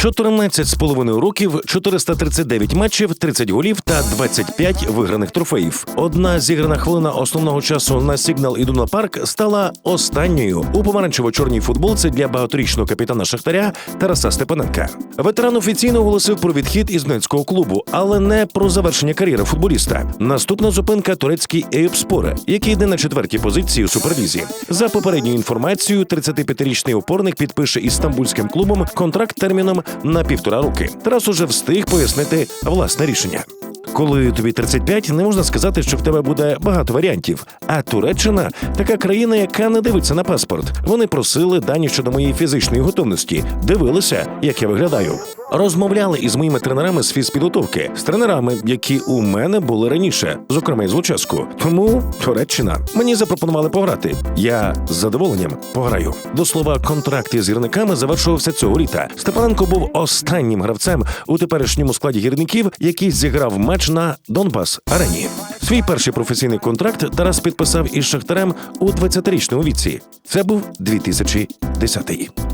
14 з половиною років, 439 матчів, 30 голів та 25 виграних трофеїв. Одна зіграна хвилина основного часу на Сігнал Ідуна Парк стала останньою у помаранчево-чорній футболці для багаторічного капітана Шахтаря Тараса Степаненка. Ветеран офіційно оголосив про відхід із Донецького клубу, але не про завершення кар'єри футболіста. Наступна зупинка турецький Ейпспоре, який йде на четвертій позиції у суперлізі. За попередньою інформацією, 35-річний опорник підпише із стамбульським клубом контракт терміном на півтора роки. Тарас уже встиг пояснити власне рішення. Коли тобі 35, не можна сказати, що в тебе буде багато варіантів. А Туреччина така країна, яка не дивиться на паспорт. Вони просили дані щодо моєї фізичної готовності, дивилися, як я виглядаю. Розмовляли із моїми тренерами з фізпідготовки, з тренерами, які у мене були раніше, зокрема із Луческу. Тому Туреччина мені запропонували пограти. Я з задоволенням пограю. До слова, контракт із гірниками завершувався цього літа. Степаненко був останнім гравцем у теперішньому складі гірників, який зіграв матч на Донбас арені. Свій перший професійний контракт Тарас підписав із Шахтарем у 20-річному віці. Це був 2010-й.